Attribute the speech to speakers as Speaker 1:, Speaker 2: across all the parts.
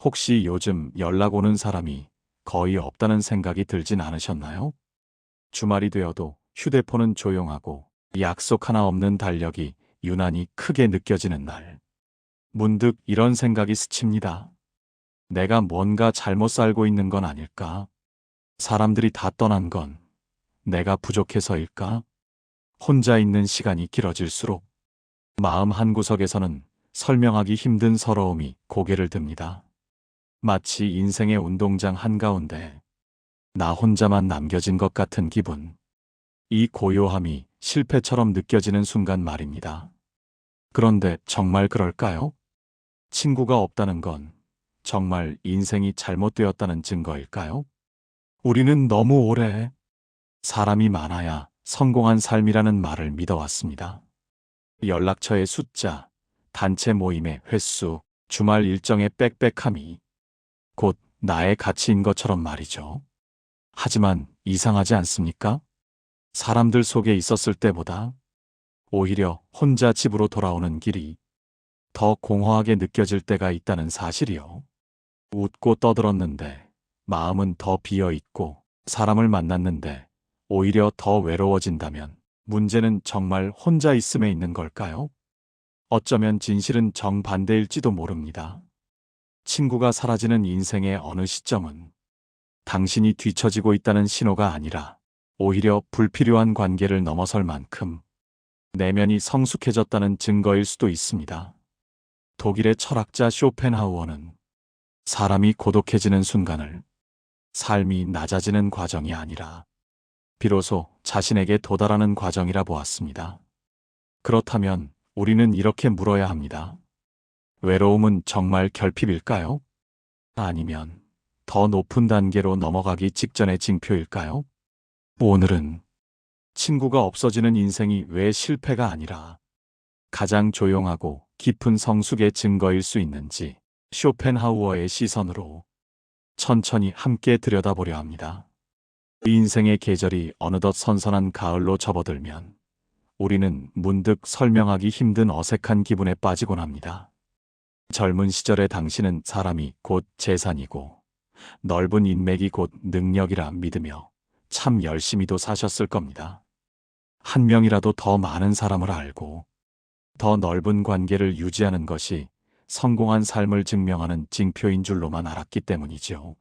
Speaker 1: 혹시 요즘 연락 오는 사람이 거의 없다는 생각이 들진 않으셨나요? 주말이 되어도 휴대폰은 조용하고 약속 하나 없는 달력이 유난히 크게 느껴지는 날. 문득 이런 생각이 스칩니다. 내가 뭔가 잘못 살고 있는 건 아닐까? 사람들이 다 떠난 건 내가 부족해서일까? 혼자 있는 시간이 길어질수록 마음 한구석에서는 설명하기 힘든 서러움이 고개를 듭니다. 마치 인생의 운동장 한가운데 나 혼자만 남겨진 것 같은 기분. 이 고요함이 실패처럼 느껴지는 순간 말입니다. 그런데 정말 그럴까요? 친구가 없다는 건 정말 인생이 잘못되었다는 증거일까요? 우리는 너무 오래 사람이 많아야 성공한 삶이라는 말을 믿어왔습니다. 연락처의 숫자, 단체 모임의 횟수, 주말 일정의 빽빽함이 곧 나의 가치인 것처럼 말이죠. 하지만 이상하지 않습니까? 사람들 속에 있었을 때보다 오히려 혼자 집으로 돌아오는 길이 더 공허하게 느껴질 때가 있다는 사실이요. 웃고 떠들었는데 마음은 더 비어 있고 사람을 만났는데 오히려 더 외로워진다면 문제는 정말 혼자 있음에 있는 걸까요? 어쩌면 진실은 정반대일지도 모릅니다. 친구가 사라지는 인생의 어느 시점은 당신이 뒤처지고 있다는 신호가 아니라 오히려 불필요한 관계를 넘어설 만큼 내면이 성숙해졌다는 증거일 수도 있습니다. 독일의 철학자 쇼펜하우어는 사람이 고독해지는 순간을 삶이 낮아지는 과정이 아니라 비로소 자신에게 도달하는 과정이라 보았습니다. 그렇다면 우리는 이렇게 물어야 합니다. 외로움은 정말 결핍일까요? 아니면 더 높은 단계로 넘어가기 직전의 징표일까요? 오늘은 친구가 없어지는 인생이 왜 실패가 아니라 가장 조용하고 깊은 성숙의 증거일 수 있는지 쇼펜하우어의 시선으로 천천히 함께 들여다보려 합니다. 인생의 계절이 어느덧 선선한 가을로 접어들면 우리는 문득 설명하기 힘든 어색한 기분에 빠지곤 합니다. 젊은 시절의 당신은 사람이 곧 재산이고 넓은 인맥이 곧 능력이라 믿으며 참 열심히도 사셨을 겁니다. 한 명이라도 더 많은 사람을 알고 더 넓은 관계를 유지하는 것이 성공한 삶을 증명하는 징표인 줄로만 알았기 때문이죠.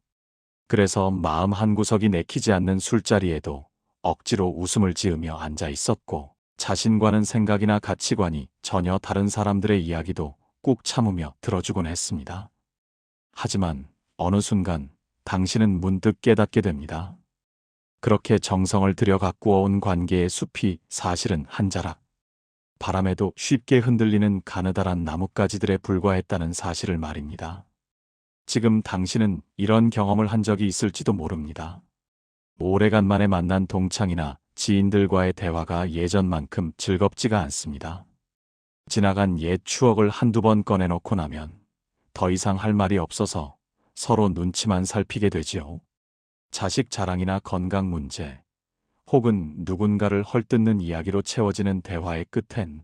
Speaker 1: 그래서 마음 한 구석이 내키지 않는 술자리에도 억지로 웃음을 지으며 앉아 있었고 자신과는 생각이나 가치관이 전혀 다른 사람들의 이야기도 꾹 참으며 들어주곤 했습니다. 하지만 어느 순간 당신은 문득 깨닫게 됩니다. 그렇게 정성을 들여 가꾸어 온 관계의 숲이 사실은 한 자락. 바람에도 쉽게 흔들리는 가느다란 나뭇가지들에 불과했다는 사실을 말입니다. 지금 당신은 이런 경험을 한 적이 있을지도 모릅니다. 오래간만에 만난 동창이나 지인들과의 대화가 예전만큼 즐겁지가 않습니다. 지나간 옛 추억을 한두 번 꺼내놓고 나면 더 이상 할 말이 없어서 서로 눈치만 살피게 되지요. 자식 자랑이나 건강 문제, 혹은 누군가를 헐뜯는 이야기로 채워지는 대화의 끝엔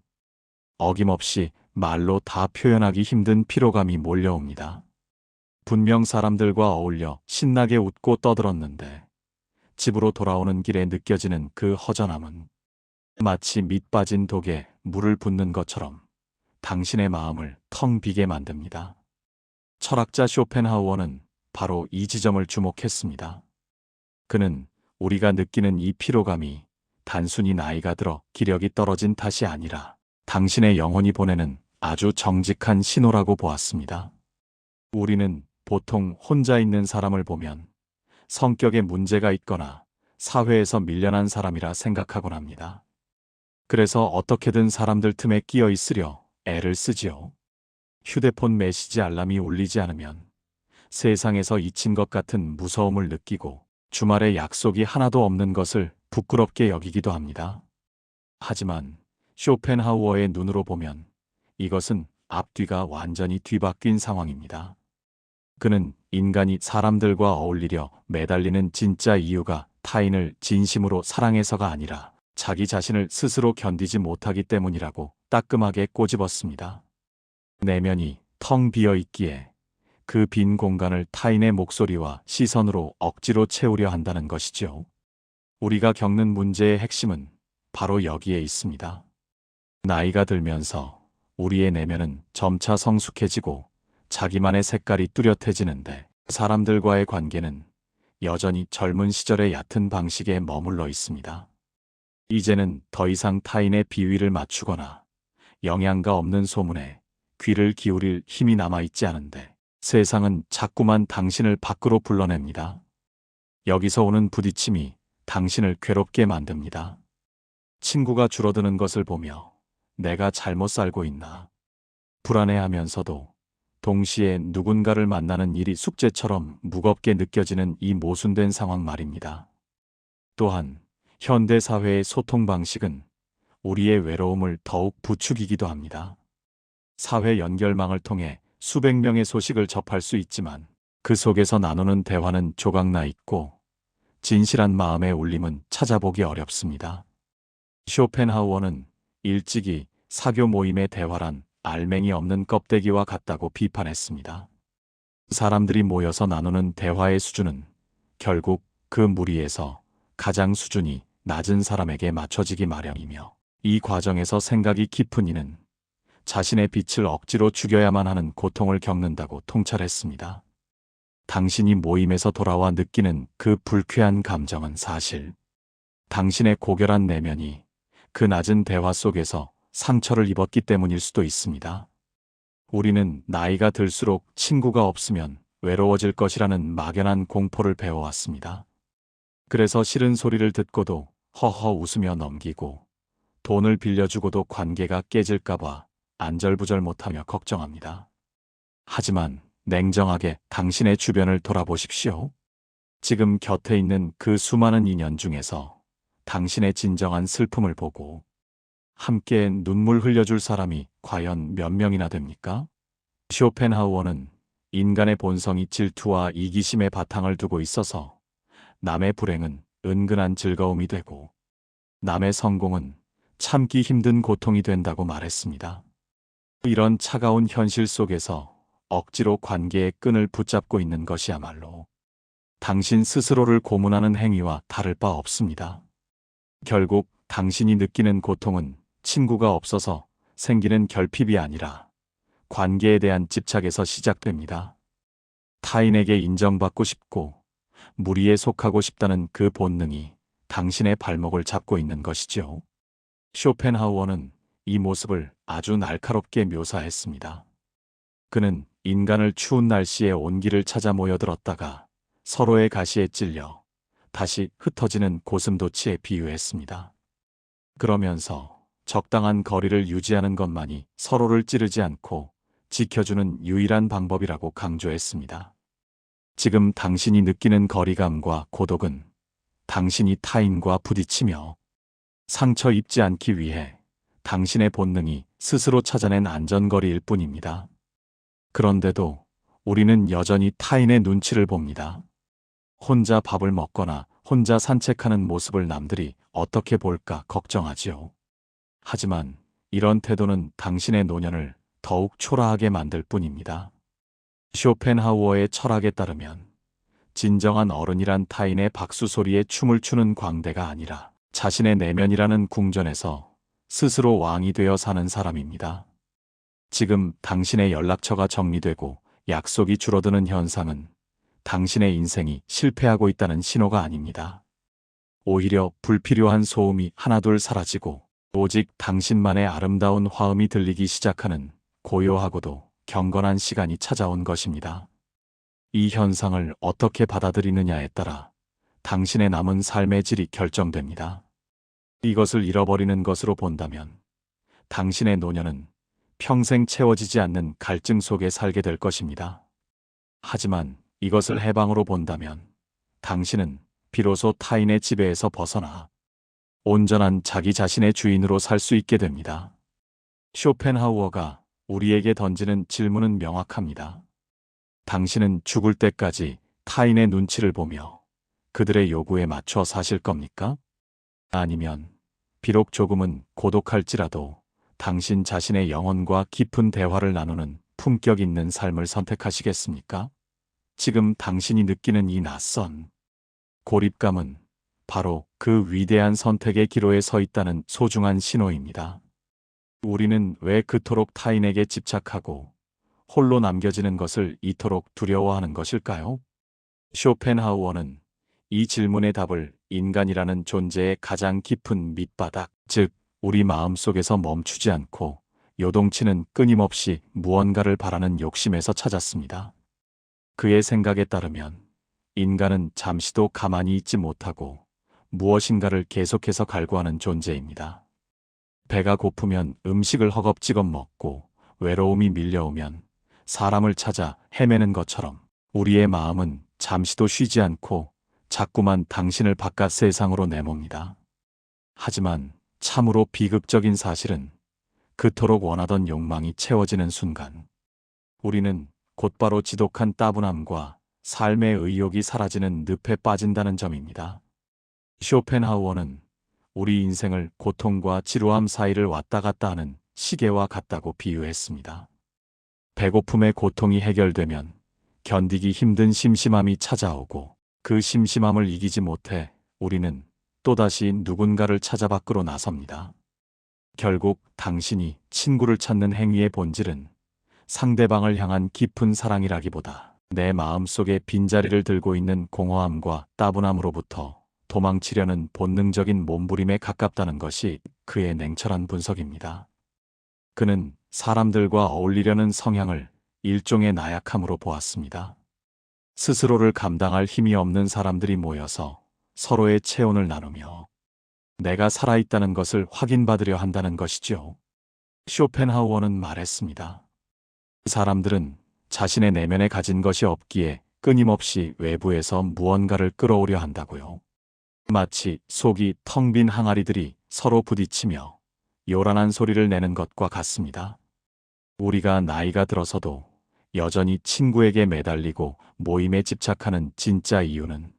Speaker 1: 어김없이 말로 다 표현하기 힘든 피로감이 몰려옵니다. 분명 사람들과 어울려 신나게 웃고 떠들었는데 집으로 돌아오는 길에 느껴지는 그 허전함은 마치 밑 빠진 독에 물을 붓는 것처럼 당신의 마음을 텅 비게 만듭니다. 철학자 쇼펜하우어는 바로 이 지점을 주목했습니다. 그는 우리가 느끼는 이 피로감이 단순히 나이가 들어 기력이 떨어진 탓이 아니라 당신의 영혼이 보내는 아주 정직한 신호라고 보았습니다. 우리는 보통 혼자 있는 사람을 보면 성격에 문제가 있거나 사회에서 밀려난 사람이라 생각하곤 합니다. 그래서 어떻게든 사람들 틈에 끼어 있으려 애를 쓰지요. 휴대폰 메시지 알람이 울리지 않으면 세상에서 잊힌 것 같은 무서움을 느끼고 주말에 약속이 하나도 없는 것을 부끄럽게 여기기도 합니다. 하지만 쇼펜하우어의 눈으로 보면 이것은 앞뒤가 완전히 뒤바뀐 상황입니다. 그는 인간이 사람들과 어울리려 매달리는 진짜 이유가 타인을 진심으로 사랑해서가 아니라 자기 자신을 스스로 견디지 못하기 때문이라고 따끔하게 꼬집었습니다. 내면이 텅 비어 있기에 그 빈 공간을 타인의 목소리와 시선으로 억지로 채우려 한다는 것이죠. 우리가 겪는 문제의 핵심은 바로 여기에 있습니다. 나이가 들면서 우리의 내면은 점차 성숙해지고 자기만의 색깔이 뚜렷해지는데 사람들과의 관계는 여전히 젊은 시절의 얕은 방식에 머물러 있습니다. 이제는 더 이상 타인의 비위를 맞추거나 영양가 없는 소문에 귀를 기울일 힘이 남아있지 않은데 세상은 자꾸만 당신을 밖으로 불러냅니다. 여기서 오는 부딪힘이 당신을 괴롭게 만듭니다. 친구가 줄어드는 것을 보며 내가 잘못 살고 있나 불안해하면서도 동시에 누군가를 만나는 일이 숙제처럼 무겁게 느껴지는 이 모순된 상황 말입니다. 또한 현대 사회의 소통 방식은 우리의 외로움을 더욱 부추기기도 합니다. 사회 연결망을 통해 수백 명의 소식을 접할 수 있지만 그 속에서 나누는 대화는 조각나 있고 진실한 마음의 울림은 찾아보기 어렵습니다. 쇼펜하우어는 일찍이 사교 모임의 대화란 알맹이 없는 껍데기와 같다고 비판했습니다. 사람들이 모여서 나누는 대화의 수준은 결국 그 무리에서 가장 수준이 낮은 사람에게 맞춰지기 마련이며 이 과정에서 생각이 깊은 이는 자신의 빛을 억지로 죽여야만 하는 고통을 겪는다고 통찰했습니다. 당신이 모임에서 돌아와 느끼는 그 불쾌한 감정은 사실 당신의 고결한 내면이 그 낮은 대화 속에서 상처를 입었기 때문일 수도 있습니다. 우리는 나이가 들수록 친구가 없으면 외로워질 것이라는 막연한 공포를 배워왔습니다. 그래서 싫은 소리를 듣고도 허허 웃으며 넘기고 돈을 빌려주고도 관계가 깨질까봐 안절부절 못하며 걱정합니다. 하지만 냉정하게 당신의 주변을 돌아보십시오. 지금 곁에 있는 그 수많은 인연 중에서 당신의 진정한 슬픔을 보고 함께 눈물 흘려줄 사람이 과연 몇 명이나 됩니까? 쇼펜하우어는 인간의 본성이 질투와 이기심의 바탕을 두고 있어서 남의 불행은 은근한 즐거움이 되고 남의 성공은 참기 힘든 고통이 된다고 말했습니다. 이런 차가운 현실 속에서 억지로 관계의 끈을 붙잡고 있는 것이야말로 당신 스스로를 고문하는 행위와 다를 바 없습니다. 결국 당신이 느끼는 고통은 친구가 없어서 생기는 결핍이 아니라 관계에 대한 집착에서 시작됩니다. 타인에게 인정받고 싶고 무리에 속하고 싶다는 그 본능이 당신의 발목을 잡고 있는 것이죠. 쇼펜하우어는 이 모습을 아주 날카롭게 묘사했습니다. 그는 인간을 추운 날씨에 온기를 찾아 모여들었다가 서로의 가시에 찔려 다시 흩어지는 고슴도치에 비유했습니다. 그러면서 적당한 거리를 유지하는 것만이 서로를 찌르지 않고 지켜주는 유일한 방법이라고 강조했습니다. 지금 당신이 느끼는 거리감과 고독은 당신이 타인과 부딪히며 상처 입지 않기 위해 당신의 본능이 스스로 찾아낸 안전거리일 뿐입니다. 그런데도 우리는 여전히 타인의 눈치를 봅니다. 혼자 밥을 먹거나 혼자 산책하는 모습을 남들이 어떻게 볼까 걱정하지요. 하지만 이런 태도는 당신의 노년을 더욱 초라하게 만들 뿐입니다. 쇼펜하우어의 철학에 따르면 진정한 어른이란 타인의 박수 소리에 춤을 추는 광대가 아니라 자신의 내면이라는 궁전에서 스스로 왕이 되어 사는 사람입니다. 지금 당신의 연락처가 정리되고 약속이 줄어드는 현상은 당신의 인생이 실패하고 있다는 신호가 아닙니다. 오히려 불필요한 소음이 하나둘 사라지고 오직 당신만의 아름다운 화음이 들리기 시작하는 고요하고도 경건한 시간이 찾아온 것입니다. 이 현상을 어떻게 받아들이느냐에 따라 당신의 남은 삶의 질이 결정됩니다. 이것을 잃어버리는 것으로 본다면 당신의 노년은 평생 채워지지 않는 갈증 속에 살게 될 것입니다. 하지만 이것을 해방으로 본다면 당신은 비로소 타인의 지배에서 벗어나 온전한 자기 자신의 주인으로 살 수 있게 됩니다. 쇼펜하우어가 우리에게 던지는 질문은 명확합니다. 당신은 죽을 때까지 타인의 눈치를 보며 그들의 요구에 맞춰 사실 겁니까? 아니면 비록 조금은 고독할지라도 당신 자신의 영혼과 깊은 대화를 나누는 품격 있는 삶을 선택하시겠습니까? 지금 당신이 느끼는 이 낯선 고립감은 바로 그 위대한 선택의 기로에 서 있다는 소중한 신호입니다. 우리는 왜 그토록 타인에게 집착하고 홀로 남겨지는 것을 이토록 두려워하는 것일까요? 쇼펜하우어는 이 질문의 답을 인간이라는 존재의 가장 깊은 밑바닥, 즉, 우리 마음 속에서 멈추지 않고 요동치는 끊임없이 무언가를 바라는 욕심에서 찾았습니다. 그의 생각에 따르면 인간은 잠시도 가만히 있지 못하고 무엇인가를 계속해서 갈구하는 존재입니다. 배가 고프면 음식을 허겁지겁 먹고 외로움이 밀려오면 사람을 찾아 헤매는 것처럼 우리의 마음은 잠시도 쉬지 않고 자꾸만 당신을 바깥 세상으로 내멉니다. 하지만 참으로 비극적인 사실은 그토록 원하던 욕망이 채워지는 순간 우리는 곧바로 지독한 따분함과 삶의 의욕이 사라지는 늪에 빠진다는 점입니다. 쇼펜하우어는 우리 인생을 고통과 지루함 사이를 왔다 갔다 하는 시계와 같다고 비유했습니다. 배고픔의 고통이 해결되면 견디기 힘든 심심함이 찾아오고 그 심심함을 이기지 못해 우리는 또다시 누군가를 찾아 밖으로 나섭니다. 결국 당신이 친구를 찾는 행위의 본질은 상대방을 향한 깊은 사랑이라기보다 내 마음속에 빈자리를 들고 있는 공허함과 따분함으로부터 도망치려는 본능적인 몸부림에 가깝다는 것이 그의 냉철한 분석입니다. 그는 사람들과 어울리려는 성향을 일종의 나약함으로 보았습니다. 스스로를 감당할 힘이 없는 사람들이 모여서 서로의 체온을 나누며 내가 살아있다는 것을 확인받으려 한다는 것이죠. 쇼펜하우어는 말했습니다. 사람들은 자신의 내면에 가진 것이 없기에 끊임없이 외부에서 무언가를 끌어오려 한다고요. 마치 속이 텅 빈 항아리들이 서로 부딪히며 요란한 소리를 내는 것과 같습니다. 우리가 나이가 들어서도 여전히 친구에게 매달리고 모임에 집착하는 진짜 이유는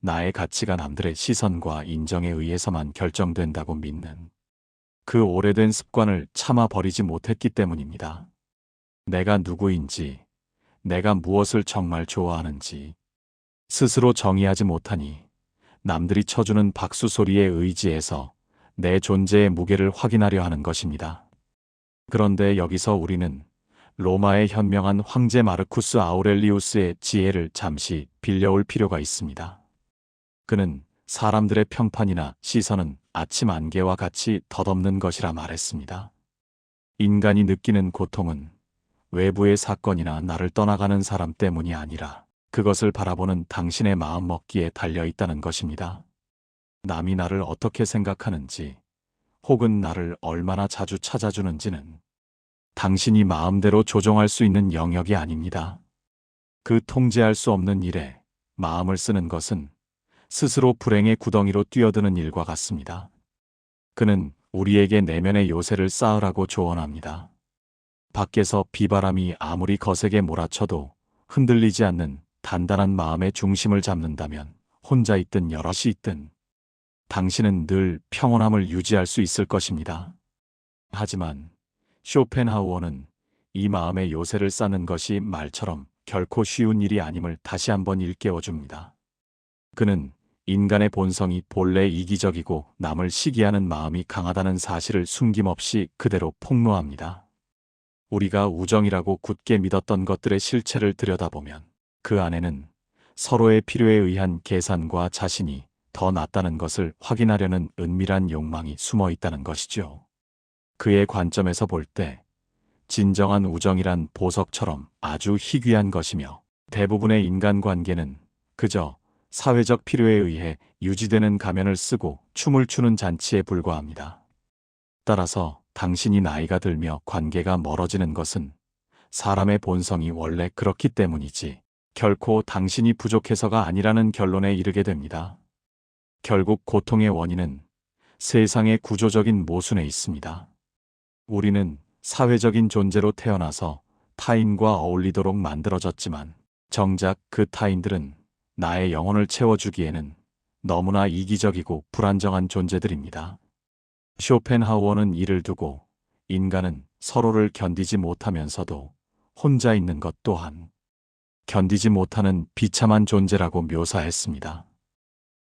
Speaker 1: 나의 가치가 남들의 시선과 인정에 의해서만 결정된다고 믿는 그 오래된 습관을 참아 버리지 못했기 때문입니다. 내가 누구인지, 내가 무엇을 정말 좋아하는지 스스로 정의하지 못하니 남들이 쳐주는 박수 소리에 의지해서 내 존재의 무게를 확인하려 하는 것입니다. 그런데 여기서 우리는 로마의 현명한 황제 마르쿠스 아우렐리우스의 지혜를 잠시 빌려올 필요가 있습니다. 그는 사람들의 평판이나 시선은 아침 안개와 같이 덧없는 것이라 말했습니다. 인간이 느끼는 고통은 외부의 사건이나 나를 떠나가는 사람 때문이 아니라 그것을 바라보는 당신의 마음 먹기에 달려 있다는 것입니다. 남이 나를 어떻게 생각하는지 혹은 나를 얼마나 자주 찾아주는지는 당신이 마음대로 조종할 수 있는 영역이 아닙니다. 그 통제할 수 없는 일에 마음을 쓰는 것은 스스로 불행의 구덩이로 뛰어드는 일과 같습니다. 그는 우리에게 내면의 요새를 쌓으라고 조언합니다. 밖에서 비바람이 아무리 거세게 몰아쳐도 흔들리지 않는 단단한 마음의 중심을 잡는다면 혼자 있든 여럿이 있든 당신은 늘 평온함을 유지할 수 있을 것입니다. 하지만 쇼펜하우어는 이 마음의 요새를 쌓는 것이 말처럼 결코 쉬운 일이 아님을 다시 한번 일깨워 줍니다. 그는 인간의 본성이 본래 이기적이고 남을 시기하는 마음이 강하다는 사실을 숨김없이 그대로 폭로합니다. 우리가 우정이라고 굳게 믿었던 것들의 실체를 들여다보면 그 안에는 서로의 필요에 의한 계산과 자신이 더 낫다는 것을 확인하려는 은밀한 욕망이 숨어 있다는 것이죠. 그의 관점에서 볼 때 진정한 우정이란 보석처럼 아주 희귀한 것이며 대부분의 인간관계는 그저 사회적 필요에 의해 유지되는 가면을 쓰고 춤을 추는 잔치에 불과합니다. 따라서 당신이 나이가 들며 관계가 멀어지는 것은 사람의 본성이 원래 그렇기 때문이지 결코 당신이 부족해서가 아니라는 결론에 이르게 됩니다. 결국 고통의 원인은 세상의 구조적인 모순에 있습니다. 우리는 사회적인 존재로 태어나서 타인과 어울리도록 만들어졌지만 정작 그 타인들은 나의 영혼을 채워주기에는 너무나 이기적이고 불안정한 존재들입니다. 쇼펜하우어는 이를 두고 인간은 서로를 견디지 못하면서도 혼자 있는 것 또한 견디지 못하는 비참한 존재라고 묘사했습니다.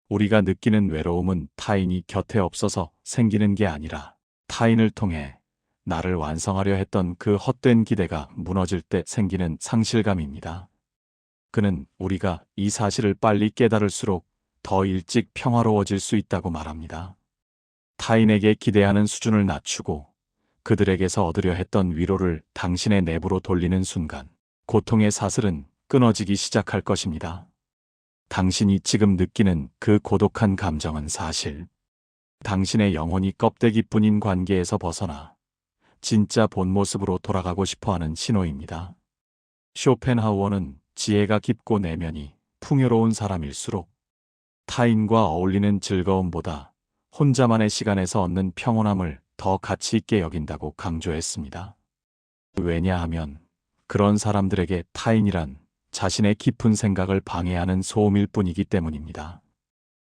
Speaker 1: 우리가 느끼는 외로움은 타인이 곁에 없어서 생기는 게 아니라 타인을 통해 나를 완성하려 했던 그 헛된 기대가 무너질 때 생기는 상실감입니다. 그는 우리가 이 사실을 빨리 깨달을수록 더 일찍 평화로워질 수 있다고 말합니다. 타인에게 기대하는 수준을 낮추고 그들에게서 얻으려 했던 위로를 당신의 내부로 돌리는 순간 고통의 사슬은 끊어지기 시작할 것입니다. 당신이 지금 느끼는 그 고독한 감정은 사실 당신의 영혼이 껍데기뿐인 관계에서 벗어나 진짜 본 모습으로 돌아가고 싶어 하는 신호입니다. 쇼펜하우어는 지혜가 깊고 내면이 풍요로운 사람일수록 타인과 어울리는 즐거움보다 혼자만의 시간에서 얻는 평온함을 더 가치 있게 여긴다고 강조했습니다. 왜냐하면 그런 사람들에게 타인이란 자신의 깊은 생각을 방해하는 소음일 뿐이기 때문입니다.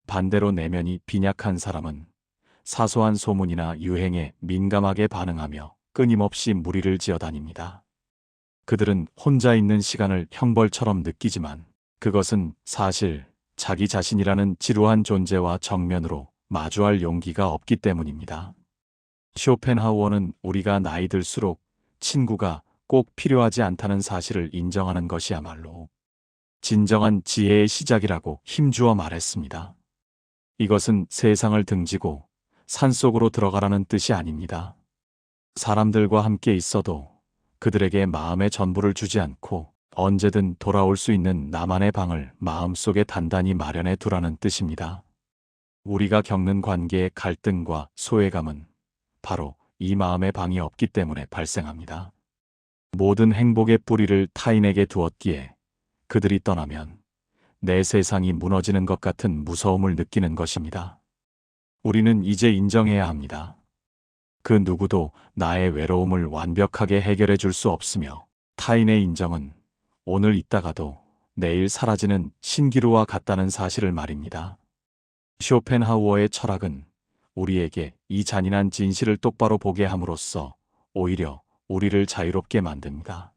Speaker 1: 반대로 내면이 빈약한 사람은 사소한 소문이나 유행에 민감하게 반응하며 끊임없이 무리를 지어 다닙니다. 그들은 혼자 있는 시간을 형벌처럼 느끼지만 그것은 사실 자기 자신이라는 지루한 존재와 정면으로 마주할 용기가 없기 때문입니다. 쇼펜하우어는 우리가 나이 들수록 친구가 꼭 필요하지 않다는 사실을 인정하는 것이야말로 진정한 지혜의 시작이라고 힘주어 말했습니다. 이것은 세상을 등지고 산속으로 들어가라는 뜻이 아닙니다. 사람들과 함께 있어도 그들에게 마음의 전부를 주지 않고 언제든 돌아올 수 있는 나만의 방을 마음속에 단단히 마련해 두라는 뜻입니다. 우리가 겪는 관계의 갈등과 소외감은 바로 이 마음의 방이 없기 때문에 발생합니다. 모든 행복의 뿌리를 타인에게 두었기에 그들이 떠나면 내 세상이 무너지는 것 같은 무서움을 느끼는 것입니다. 우리는 이제 인정해야 합니다. 그 누구도 나의 외로움을 완벽하게 해결해 줄 수 없으며 타인의 인정은 오늘 있다가도 내일 사라지는 신기루와 같다는 사실을 말입니다. 쇼펜하우어의 철학은 우리에게 이 잔인한 진실을 똑바로 보게 함으로써 오히려 우리를 자유롭게 만듭니다.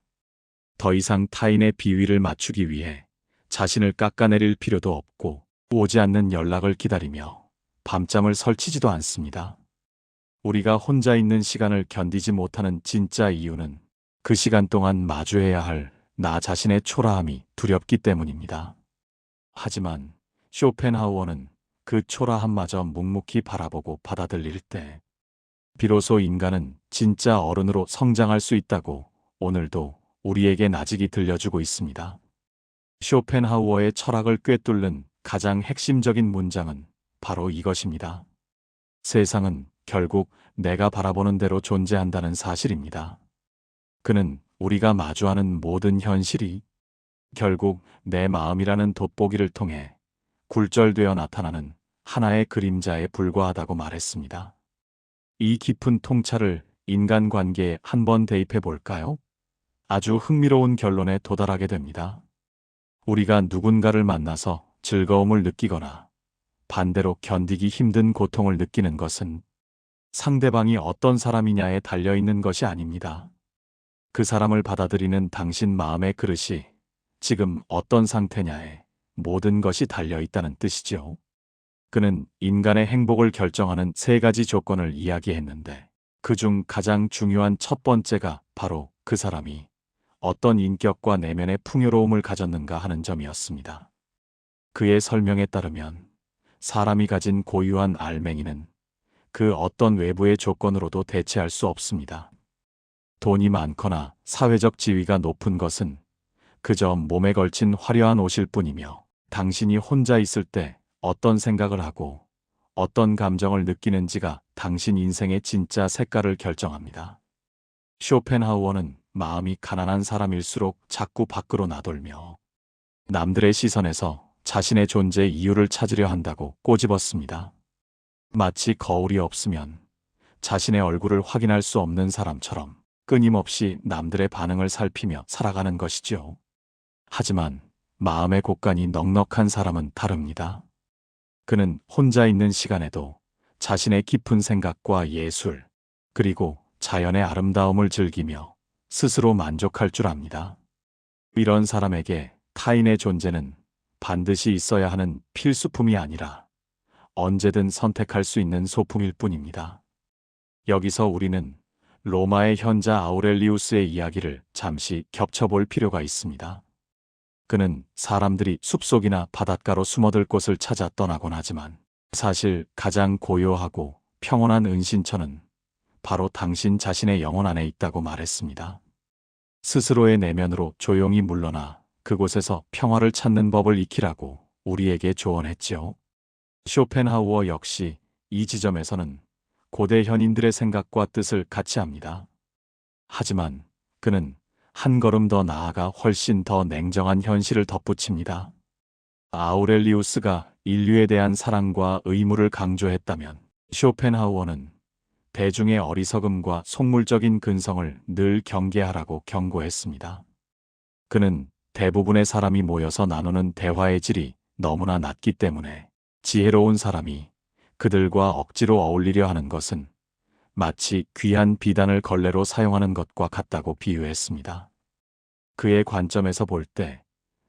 Speaker 1: 더 이상 타인의 비위를 맞추기 위해 자신을 깎아내릴 필요도 없고 오지 않는 연락을 기다리며 밤잠을 설치지도 않습니다. 우리가 혼자 있는 시간을 견디지 못하는 진짜 이유는 그 시간 동안 마주해야 할 나 자신의 초라함이 두렵기 때문입니다. 하지만 쇼펜하우어는 그 초라함마저 묵묵히 바라보고 받아들일 때 비로소 인간은 진짜 어른으로 성장할 수 있다고 오늘도 우리에게 나직이 들려주고 있습니다. 쇼펜하우어의 철학을 꿰뚫는 가장 핵심적인 문장은 바로 이것입니다. 세상은 결국 내가 바라보는 대로 존재한다는 사실입니다. 그는 우리가 마주하는 모든 현실이 결국 내 마음이라는 돋보기를 통해 굴절되어 나타나는 하나의 그림자에 불과하다고 말했습니다. 이 깊은 통찰을 인간관계에 한번 대입해 볼까요? 아주 흥미로운 결론에 도달하게 됩니다. 우리가 누군가를 만나서 즐거움을 느끼거나 반대로 견디기 힘든 고통을 느끼는 것은 상대방이 어떤 사람이냐에 달려 있는 것이 아닙니다. 그 사람을 받아들이는 당신 마음의 그릇이 지금 어떤 상태냐에 모든 것이 달려 있다는 뜻이죠. 그는 인간의 행복을 결정하는 세 가지 조건을 이야기했는데 그 중 가장 중요한 첫 번째가 바로 그 사람이 어떤 인격과 내면의 풍요로움을 가졌는가 하는 점이었습니다. 그의 설명에 따르면 사람이 가진 고유한 알맹이는 그 어떤 외부의 조건으로도 대체할 수 없습니다. 돈이 많거나 사회적 지위가 높은 것은 그저 몸에 걸친 화려한 옷일 뿐이며 당신이 혼자 있을 때 어떤 생각을 하고 어떤 감정을 느끼는지가 당신 인생의 진짜 색깔을 결정합니다. 쇼펜하우어는 마음이 가난한 사람일수록 자꾸 밖으로 나돌며 남들의 시선에서 자신의 존재 이유를 찾으려 한다고 꼬집었습니다. 마치 거울이 없으면 자신의 얼굴을 확인할 수 없는 사람처럼 끊임없이 남들의 반응을 살피며 살아가는 것이지요. 하지만 마음의 곳간이 넉넉한 사람은 다릅니다. 그는 혼자 있는 시간에도 자신의 깊은 생각과 예술, 그리고 자연의 아름다움을 즐기며 스스로 만족할 줄 압니다. 이런 사람에게 타인의 존재는 반드시 있어야 하는 필수품이 아니라 언제든 선택할 수 있는 소품일 뿐입니다. 여기서 우리는 로마의 현자 아우렐리우스의 이야기를 잠시 겹쳐볼 필요가 있습니다. 그는 사람들이 숲속이나 바닷가로 숨어들 곳을 찾아 떠나곤 하지만 사실 가장 고요하고 평온한 은신처는 바로 당신 자신의 영혼 안에 있다고 말했습니다. 스스로의 내면으로 조용히 물러나 그곳에서 평화를 찾는 법을 익히라고 우리에게 조언했지요. 쇼펜하우어 역시 이 지점에서는 고대 현인들의 생각과 뜻을 같이 합니다. 하지만 그는 한 걸음 더 나아가 훨씬 더 냉정한 현실을 덧붙입니다. 아우렐리우스가 인류에 대한 사랑과 의무를 강조했다면 쇼펜하우어는 대중의 어리석음과 속물적인 근성을 늘 경계하라고 경고했습니다. 그는 대부분의 사람이 모여서 나누는 대화의 질이 너무나 낮기 때문에 지혜로운 사람이 그들과 억지로 어울리려 하는 것은 마치 귀한 비단을 걸레로 사용하는 것과 같다고 비유했습니다. 그의 관점에서 볼 때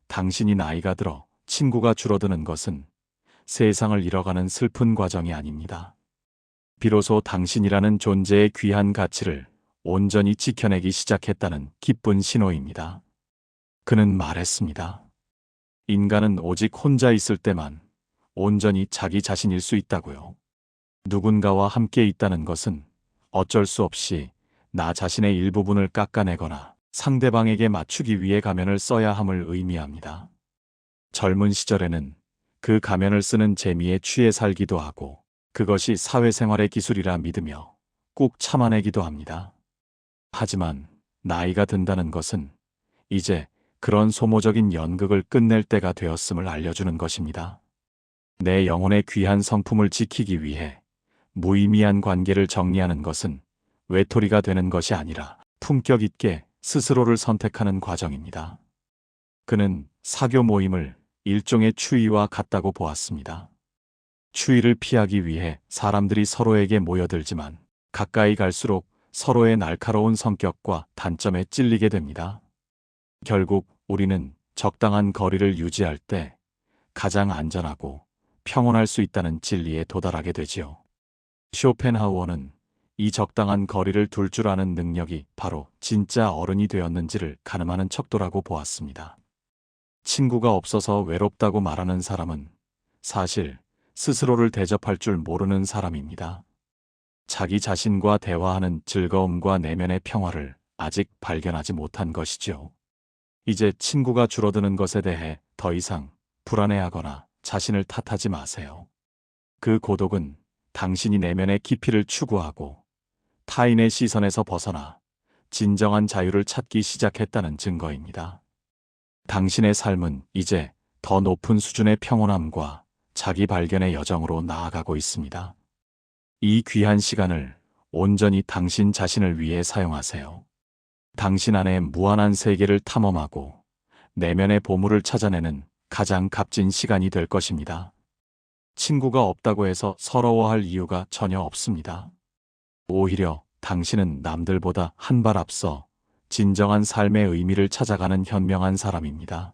Speaker 1: 당신이 나이가 들어 친구가 줄어드는 것은 세상을 잃어가는 슬픈 과정이 아닙니다. 비로소 당신이라는 존재의 귀한 가치를 온전히 지켜내기 시작했다는 기쁜 신호입니다. 그는 말했습니다. 인간은 오직 혼자 있을 때만 온전히 자기 자신일 수 있다고요. 누군가와 함께 있다는 것은 어쩔 수 없이 나 자신의 일부분을 깎아내거나 상대방에게 맞추기 위해 가면을 써야 함을 의미합니다. 젊은 시절에는 그 가면을 쓰는 재미에 취해 살기도 하고 그것이 사회생활의 기술이라 믿으며 꾹 참아내기도 합니다. 하지만 나이가 든다는 것은 이제 그런 소모적인 연극을 끝낼 때가 되었음을 알려주는 것입니다. 내 영혼의 귀한 성품을 지키기 위해 무의미한 관계를 정리하는 것은 외톨이가 되는 것이 아니라 품격 있게 스스로를 선택하는 과정입니다. 그는 사교 모임을 일종의 추위와 같다고 보았습니다. 추위를 피하기 위해 사람들이 서로에게 모여들지만 가까이 갈수록 서로의 날카로운 성격과 단점에 찔리게 됩니다. 결국 우리는 적당한 거리를 유지할 때 가장 안전하고 평온할 수 있다는 진리에 도달하게 되지요. 쇼펜하우어는 이 적당한 거리를 둘 줄 아는 능력이 바로 진짜 어른이 되었는지를 가늠하는 척도라고 보았습니다. 친구가 없어서 외롭다고 말하는 사람은 사실 스스로를 대접할 줄 모르는 사람입니다. 자기 자신과 대화하는 즐거움과 내면의 평화를 아직 발견하지 못한 것이죠. 이제 친구가 줄어드는 것에 대해 더 이상 불안해하거나 자신을 탓하지 마세요. 그 고독은 당신이 내면의 깊이를 추구하고 타인의 시선에서 벗어나 진정한 자유를 찾기 시작했다는 증거입니다. 당신의 삶은 이제 더 높은 수준의 평온함과 자기 발견의 여정으로 나아가고 있습니다. 이 귀한 시간을 온전히 당신 자신을 위해 사용하세요. 당신 안에 무한한 세계를 탐험하고 내면의 보물을 찾아내는 가장 값진 시간이 될 것입니다. 친구가 없다고 해서 서러워할 이유가 전혀 없습니다. 오히려 당신은 남들보다 한 발 앞서 진정한 삶의 의미를 찾아가는 현명한 사람입니다.